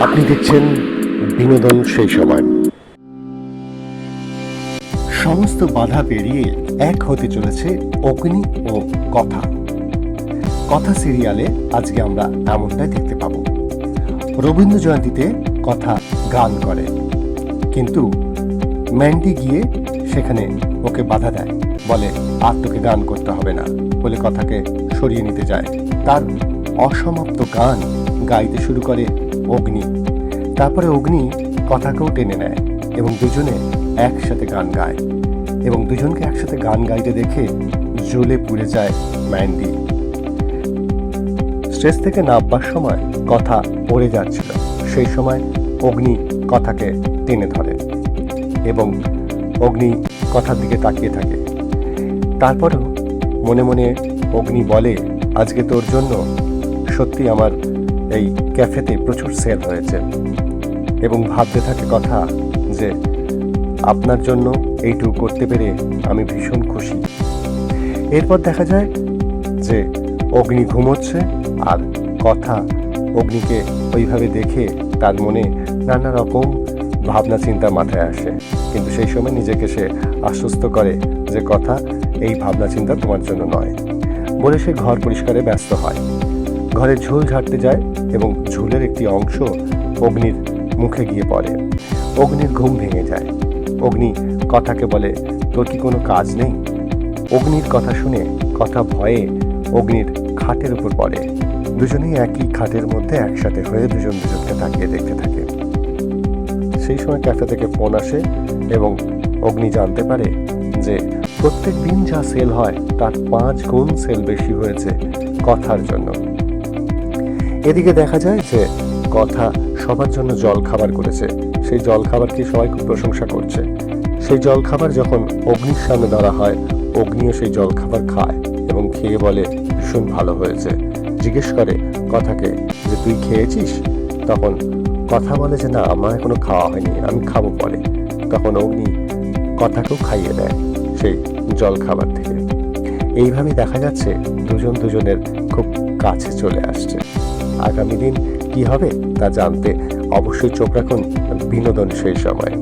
আপনি দেখছেন বিনোদন সেই সময়। সমস্ত বাধা পেরিয়ে এক হতে চলেছে অগ্নি ও কথা। কথা সিরিয়ালে আজকে আমরা এমনটাই দেখতে পাবো। রবীন্দ্র জয়ন্তীতে কথা গান করে। কিন্তু ম্যান্ডি গিয়ে সেখানে ওকে বাধা দেয়। বলে, আর তোকে গান করতে হবে না। বলে কথাকে সরিয়ে নিতে যায়। তার অসমাপ্ত গান গাইতে শুরু করে অগ্নি। তারপরে অগ্নি কথাকেও টেনে নেয় এবং দুজনে একসাথে গান গায় এবং দুজনকে একসাথে গান গাইতে দেখে জ্বলে পুড়ে যায় ম্যান্ডি। স্টেজ থেকে নামবার সময় কথা পড়ে যাচ্ছিল। সেই সময় অগ্নি কথাকে টেনে ধরে এবং অগ্নি কথার দিকে তাকিয়ে থাকে। তারপরেও মনে মনে অগ্নি বলে, আজকে তোর জন্য সত্যি আমার এই ক্যাফেতে প্রচুর সেল হয়েছে এবং ভাবতে থাকে কথা যে আপনার জন্য এইটুকু করতে পেরে আমি ভীষণ খুশি। এরপর দেখা যায় যে অগ্নি ঘুমোচ্ছে আর কথা অগ্নিকে ওইভাবে দেখে তার মনে নানা রকম ভাবনা চিন্তা মাথায় আসে। কিন্তু সেই সময় নিজেকে সে আশ্বস্ত করে যে কথা, এই ভাবনা চিন্তা তোমার জন্য নয়। বলে সে ঘর পরিষ্কারে ব্যস্ত হয়। ঘরে ঝুল ঝাড়তে যায় এবং ঝুলের একটি অংশ অগ্নির মুখে গিয়ে পড়ে। অগ্নির ঘুম ভেঙে যায়। অগ্নি কথাকে বলে, তোর কি কোনো কাজ নেই? অগ্নির কথা শুনে, কথা ভয়ে অগ্নির খাটের উপর পড়ে। দুজনেই একই খাটের মধ্যে একসাথে হয়ে দুজন দুজনকে তাকিয়ে দেখতে থাকে। সেই সময় ক্যাফে থেকে ফোন আসে এবং অগ্নি জানতে পারে যে প্রত্যেক দিন যা সেল হয়, তার পাঁচ গুণ সেল বেশি হয়েছে কথার জন্য। এদিকে দেখা যায় যে কথা সবার জন্য জল খাবার করেছে। সেই জল খাবারকে সবাই খুব প্রশংসা করছে। সেই জল খাবার যখন অগ্নির সামনে ধরা হয়, অগ্নিও সেই জল খাবার খায় এবং খেয়ে বলে, ভীষণ ভালো হয়েছে। জিজ্ঞেস করে, কথাকে যে তুই খেয়েছিস? তখন, কথা বলে যে না, আমার এখনও খাওয়া হয়নি, আমি খাব পরে। তখন অগ্নি কথাকেও খাইয়ে দেয় সেই জল খাবার থেকে। এইভাবে দেখা যাচ্ছে দুজন দুজনের খুব কাছে চলে আসছে। আগামী দিন কি হবে তা জানতে অবশ্যই চোখ রাখুন বিনোদন সেই সময়।